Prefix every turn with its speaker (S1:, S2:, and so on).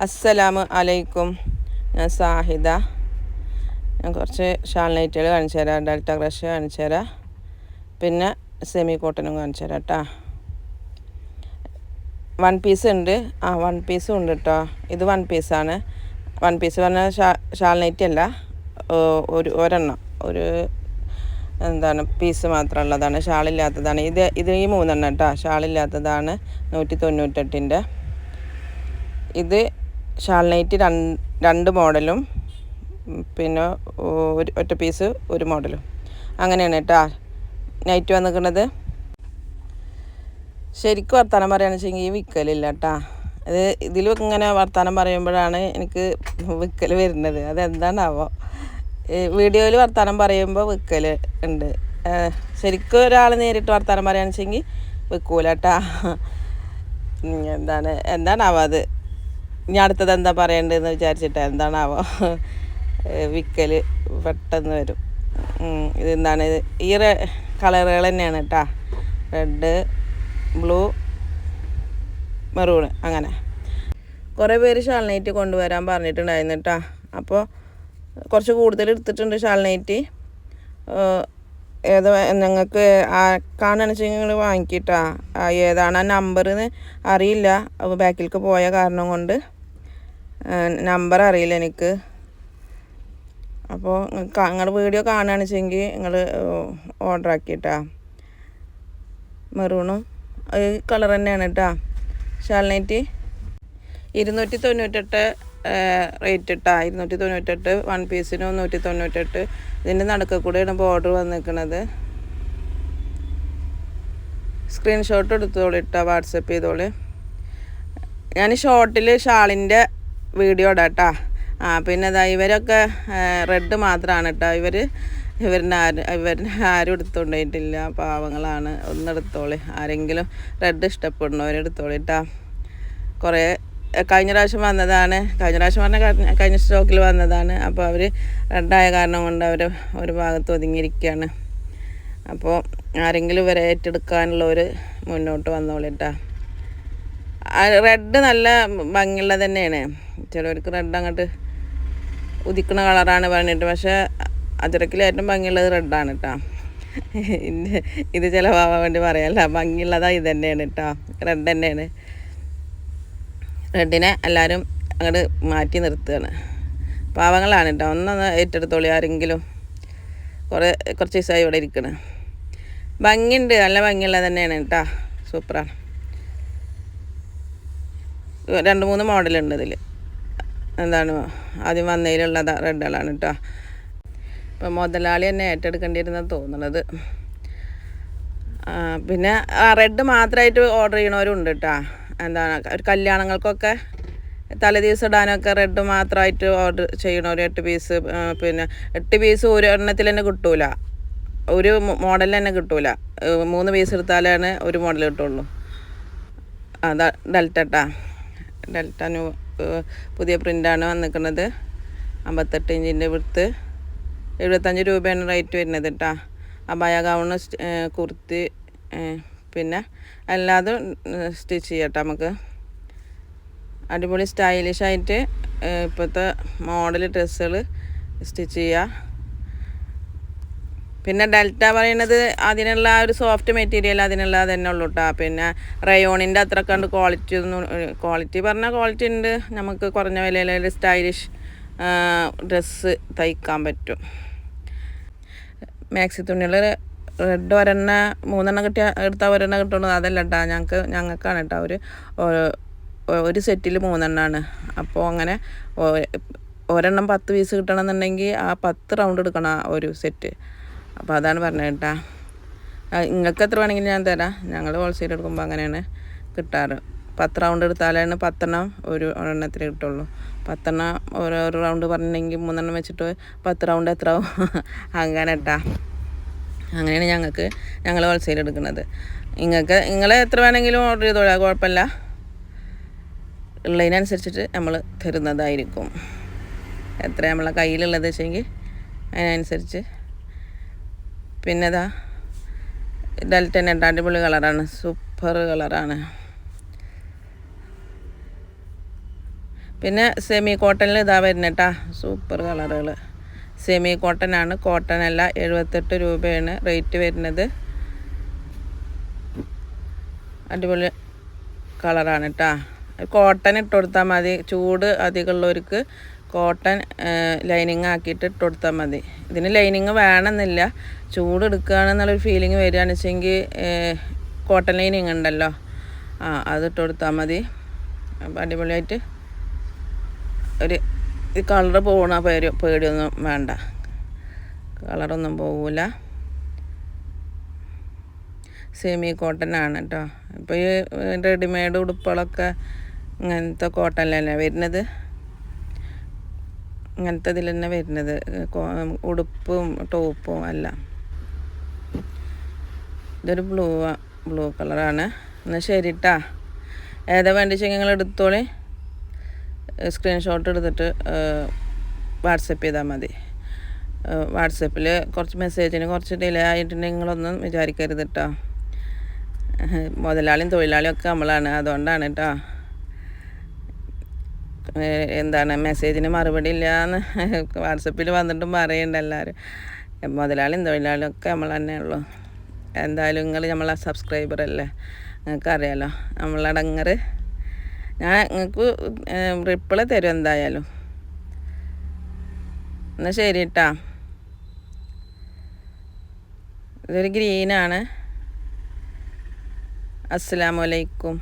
S1: അസ്സലാമു അലൈക്കും. ഞാൻ സാഹിദ. ഞാൻ കുറച്ച് ഷാൾ നൈറ്റുകൾ കാണിച്ചു തരാം. ഡെൽറ്റ ക്രഷ് കാണിച്ചു തരാം. പിന്നെ സെമി കോട്ടനും കാണിച്ചു തരാം കേട്ടോ വൺ പീസ് ഉണ്ട്. ആ വൺ പീസും ഉണ്ട് കേട്ടോ ഇത് വൺ പീസാണ് വൺ പീസ് പറഞ്ഞാൽ ഷാ ഷാൾ നൈറ്റ് അല്ല. ഒരു ഒരെണ്ണം. ഒരു എന്താണ് പീസ് മാത്രമുള്ളതാണ്. ഷാളില്ലാത്തതാണ് ഇത് ഇത് ഈ മൂന്നെണ്ണം കേട്ടോ ഷാളില്ലാത്തതാണ് നൂറ്റി തൊണ്ണൂറ്റെട്ടിന്റെ ഇത് ഷാൾ നൈറ്റ് രണ്ട് മോഡലും പിന്നെ ഒരു ഒറ്റ പീസ് ഒരു മോഡലും. അങ്ങനെയാണ് കേട്ടോ നൈറ്റ് വന്നിരിക്കുന്നത്. ശരിക്കും വർത്തമാനം പറയുകയാണെന്ന് ഈ വിൽക്കലില്ല കേട്ടോ. അത് ഇതിൽ ഇങ്ങനെ വർത്തമാനം പറയുമ്പോഴാണ് എനിക്ക് വിൽക്കൽ വരുന്നത്. അതെന്താണാവോ. വീഡിയോയിൽ വർത്തമാനം പറയുമ്പോൾ വിൽക്കൽ ഉണ്ട്. ശരിക്കും ഒരാൾ നേരിട്ട് വർത്തമാനം പറയുകയാണെന്ന് വെച്ചെങ്കിൽ വിൽക്കൂല കേട്ടാ എന്താണ് എന്താണാവോ അത്? ഇനി അടുത്തത് എന്താ പറയേണ്ടതെന്ന് വിചാരിച്ചിട്ട് എന്താണാവോ? വിൽക്കൽ പെട്ടെന്ന് വരും. ഇത് ഈ കളറുകൾ തന്നെയാണ് കേട്ടാ. റെഡ് ബ്ലൂ മെറൂൺ അങ്ങനെ. കുറേ പേര് ഷാൾനൈറ്റ് കൊണ്ടുവരാൻ പറഞ്ഞിട്ടുണ്ടായിരുന്നു കേട്ടോ. അപ്പോൾ കുറച്ച് കൂടുതൽ എടുത്തിട്ടുണ്ട് ഷാൾനൈറ്റ് ഏത് ഞങ്ങൾക്ക് ആ വെച്ചാൽ നിങ്ങൾ വാങ്ങിക്കിട്ടാ. ഏതാണ് ആ നമ്പർ അറിയില്ല. ബാക്കിലേക്ക് പോയ കാരണം കൊണ്ട്. നമ്പർ അറിയില്ല എനിക്ക്. അപ്പോൾ നിങ്ങൾ വീഡിയോ കാണുകയാണെന്ന് വെച്ചെങ്കിൽ നിങ്ങൾ ഓർഡർ ആക്കിയിട്ടാ. മെറൂണും ഈ കളർ തന്നെയാണ് കേട്ടോ ഷാൾനൈറ്റ് ഇരുന്നൂറ്റി തൊണ്ണൂറ്റെട്ട് റേറ്റ് ഇട്ടാ ഇരുന്നൂറ്റി തൊണ്ണൂറ്റെട്ട് വൺ പീസിന് നൂറ്റി തൊണ്ണൂറ്റെട്ട് ഇതിന്റെ നടുക്ക കൂടെയാണ് ഇപ്പോൾ ഓർഡർ വന്നിരിക്കുന്നത് സ്ക്രീൻഷോട്ട് എടുത്തോളൂ ഇട്ടാ വാട്സപ്പ് ചെയ്തോളൂ. ഞാൻ ഷോർട്ടിൽ ഷാളിന്റെ വീഡിയോ കേട്ടോ ആ പിന്നെ ഇതാ ഇവരൊക്കെ റെഡ് മാത്രമാണ് കേട്ടോ ഇവർ ഇവരിനെ ആരും ഇവരിനെ ആരും എടുത്തുകൊണ്ടിട്ടില്ല പാവങ്ങളാണ്. ഒന്ന് എടുത്തോളി. ആരെങ്കിലും റെഡ് ഇഷ്ടപ്പെടുന്നവരെടുത്തോളി കേട്ടോ കുറേ കഴിഞ്ഞ പ്രാവശ്യം വന്നതാണ്. കഴിഞ്ഞ പ്രാവശ്യം പറഞ്ഞാൽ കഴിഞ്ഞ- സ്റ്റോക്കിൽ വന്നതാണ്. അപ്പോൾ അവർ റെഡായ കാരണം കൊണ്ട് അവർ ഒരു ഭാഗത്ത് ഒതുങ്ങിയിരിക്കുകയാണ് അപ്പോൾ ആരെങ്കിലും ഇവരെ ഏറ്റെടുക്കാനുള്ളവർ മുന്നോട്ട് വന്നോളി കേട്ടോ റെഡ് നല്ല ഭംഗിയുള്ളത് തന്നെയാണ്. ചിലവർക്ക് റെഡ് അങ്ങോട്ട് ഉദിക്കുന്ന കളറാണ് പറഞ്ഞിട്ട് പക്ഷേ അതിരക്കിൽ ഏറ്റവും ഭംഗിയുള്ളത് റെഡാണ് കേട്ടോ ഇത് ചിലവാകാൻ വേണ്ടി പറയല്ല ഭംഗിയുള്ളതാ ഇത് തന്നെയാണ് കേട്ടോ റെഡ് തന്നെയാണ്. റെഡിനെ എല്ലാവരും അങ്ങോട്ട് മാറ്റി നിർത്തുകയാണ്. പാവങ്ങളാണ് കേട്ടോ ഒന്നൊന്ന് ഏറ്റെടുത്തോളി ആരെങ്കിലും. കുറേ കുറച്ച് ദിവസമായി ഇവിടെ ഇരിക്കണം. ഭംഗിയുണ്ട് നല്ല ഭംഗിയുള്ളത് തന്നെയാണ് കേട്ടോ സൂപ്പറാണ് രണ്ട് മൂന്ന് മോഡലുണ്ട് ഇതിൽ എന്താണ് ആദ്യം വന്നതിലുള്ളത് റെഡുകളാണ് കേട്ടോ ഇപ്പം മുതലാളി തന്നെ ഏറ്റെടുക്കേണ്ടിയിരുന്നത് തോന്നണത്. പിന്നെ റെഡ് മാത്രമായിട്ട് ഓർഡർ ചെയ്യണവരുണ്ട് കേട്ടോ എന്താണ് ഒരു കല്യാണങ്ങൾക്കൊക്കെ തലേദിവസം ഇടാനൊക്കെ റെഡ് മാത്രമായിട്ട് ഓർഡർ ചെയ്യണവർ എട്ട് പീസ് പിന്നെ എട്ട് പീസ് ഒരു എണ്ണത്തിൽ തന്നെ കിട്ടൂല. ഒരു മോഡലിൽ തന്നെ കിട്ടൂല. മൂന്ന് പീസ് എടുത്താലാണ് ഒരു മോഡൽ കിട്ടുള്ളൂ. അതാ ഡെൽറ്റട്ടാ ഡെൽറ്റ ന്യൂ പുതിയ പ്രിന്റാണ് വന്നിരിക്കുന്നത് അമ്പത്തെട്ട് ഇഞ്ചിന്റെ വിടുത്ത് എഴുപത്തഞ്ച് രൂപയാണ് റേറ്റ് വരുന്നത് കേട്ടോ അബായ ഗൗണ് കുർത്തി പിന്നെ എല്ലാതും സ്റ്റിച്ച് ചെയ്യട്ടോ നമുക്ക്. അടിപൊളി സ്റ്റൈലിഷായിട്ട് ഇപ്പോഴത്തെ മോഡൽ ഡ്രസ്സുകൾ സ്റ്റിച്ച് ചെയ്യുക പിന്നെ ഡെൽറ്റ പറയുന്നത് അതിനുള്ള ഒരു സോഫ്റ്റ് മെറ്റീരിയൽ അതിനുള്ള തന്നെ ഉള്ളൂ കേട്ടോ പിന്നെ റയോണിന്റെ അത്ര കണ്ട് ക്വാളിറ്റി ഒന്നും ക്വാളിറ്റി പറഞ്ഞാൽ ക്വാളിറ്റി ഉണ്ട് നമുക്ക് കുറഞ്ഞ വിലയിൽ സ്റ്റൈലിഷ് ഡ്രസ്സ് തയ്ക്കാൻ പറ്റും. മാക്സി തുണികൾ റെഡ് ഒരെണ്ണ മൂന്നെണ്ണം കിട്ടിയ എടുത്താൽ ഒരെണ്ണം കിട്ടുള്ളൂ. അതല്ല കേട്ടോ ഞങ്ങൾക്ക് ഞങ്ങൾക്കാണ് കേട്ടോ ഒരു ഒരു സെറ്റിൽ മൂന്നെണ്ണമാണ് അപ്പോൾ അങ്ങനെ ഒരെണ്ണം പത്ത് പീസ് കിട്ടണമെന്നുണ്ടെങ്കിൽ ആ പത്ത് റൗണ്ട് എടുക്കണം ഒരു സെറ്റ് അപ്പോൾ അതാണ് പറഞ്ഞത് കേട്ടാ. നിങ്ങൾക്ക് എത്ര വേണമെങ്കിലും ഞാൻ തരാം. ഞങ്ങൾ ഹോൾസെയിൽ എടുക്കുമ്പോൾ അങ്ങനെയാണ് കിട്ടാറ്. പത്ത് റൗണ്ട് എടുത്താലാണ് പത്തെണ്ണം ഒരു ഒരെണ്ണത്തിൽ കിട്ടുള്ളൂ. പത്തെണ്ണം ഓരോ റൗണ്ട് പറഞ്ഞിട്ടുണ്ടെങ്കിൽ മൂന്നെണ്ണം വെച്ചിട്ട് പത്ത് റൗണ്ട് എത്ര അങ്ങനെ കേട്ടാ അങ്ങനെയാണ് ഞങ്ങൾക്ക് ഞങ്ങൾ ഹോൾസെയിൽ എടുക്കുന്നത്. നിങ്ങൾക്ക് നിങ്ങൾ എത്ര വേണമെങ്കിലും ഓർഡർ ചെയ്തോളാം. കുഴപ്പമില്ല. ഉള്ളതിനനുസരിച്ചിട്ട് നമ്മൾ തരുന്നതായിരിക്കും. എത്ര നമ്മളെ കയ്യിലുള്ളത് വെച്ചെങ്കിൽ അതിനനുസരിച്ച് പിന്നെ ഇതാ ഡെൽറ്റൻ ഉണ്ട് അടിപൊളി കളറാണ് സൂപ്പർ കളറാണ്. പിന്നെ സെമി കോട്ടണിൽ ഇതാ വരുന്നേട്ടാ സൂപ്പർ കളറുകൾ സെമി കോട്ടനാണ് അല്ല എഴുപത്തെട്ട് രൂപയാണ് റേറ്റ് വരുന്നത്. അടിപൊളി കളറാണ് കേട്ടാ കോട്ടൺ ഇട്ട് കൊടുത്താൽ മതി ചൂട് അധികമുള്ളവർക്ക് കോട്ടൺ ലൈനിങ് ആക്കിയിട്ട് ഇട്ട് കൊടുത്താൽ മതി. ഇതിന് ലൈനിങ് വേണമെന്നില്ല. ചൂട് എടുക്കുകയാണെന്നുള്ളൊരു ഫീലിംഗ് വരികയാണെന്ന് വെച്ചെങ്കിൽ കോട്ടൺ ലൈനിങ് ഉണ്ടല്ലോ. ആ അത് ഇട്ട് കൊടുത്താൽ മതി. അപ്പം അടിപൊളിയായിട്ട് ഒരു കളർ പോകണ പേര് പേടിയൊന്നും വേണ്ട. കളറൊന്നും പോവില്ല സെമി കോട്ടൺ ആണ് കേട്ടോ ഇപ്പോൾ ഈ റെഡിമെയ്ഡ് ഉടുപ്പുകളൊക്കെ ഇങ്ങനത്തെ കോട്ടണിലല്ലേ വരുന്നത്. ഇങ്ങനത്തെ ഇതിൽ തന്നെ വരുന്നത് ഉടുപ്പും ടോപ്പും എല്ലാം. ഇതൊരു ബ്ലൂ ബ്ലൂ കളറാണ്. എന്നാൽ ശരി കേട്ടാ ഏതാ വേണ്ടിച്ചെങ്കിൽ നിങ്ങൾ എടുത്തോളി. സ്ക്രീൻഷോട്ട് എടുത്തിട്ട് വാട്സപ്പ് ചെയ്താൽ മതി. വാട്സപ്പിൽ കുറച്ച് മെസ്സേജിന് കുറച്ച് ഡിലേ ആയിട്ടുണ്ടെങ്കിൽ നിങ്ങളൊന്നും വിചാരിക്കരുത് കേട്ടോ മുതലാളിയും തൊഴിലാളിയും ഒക്കെ നമ്മളാണ്. അതുകൊണ്ടാണ് കേട്ടോ എന്താണ് മെസ്സേജിന് മറുപടി ഇല്ല എന്ന് വാട്സപ്പിൽ വന്നിട്ടും പറയുന്നുണ്ട് എല്ലാവരും മുതലാളിയും തൊഴിലാളിയും ഒക്കെ നമ്മൾ തന്നെ ഉള്ളൂ. എന്തായാലും നിങ്ങൾ നമ്മളെ സബ്സ്ക്രൈബർ അല്ലേ? നിങ്ങൾക്ക് അറിയാലോ നമ്മളടങ്ങർ ഞാൻ നിങ്ങൾക്ക് റിപ്ലൈ തരും എന്തായാലും. എന്നാൽ ശരി കേട്ടാ ഇതൊരു ഗ്രീനാണ്. അസ്സലാമലൈക്കും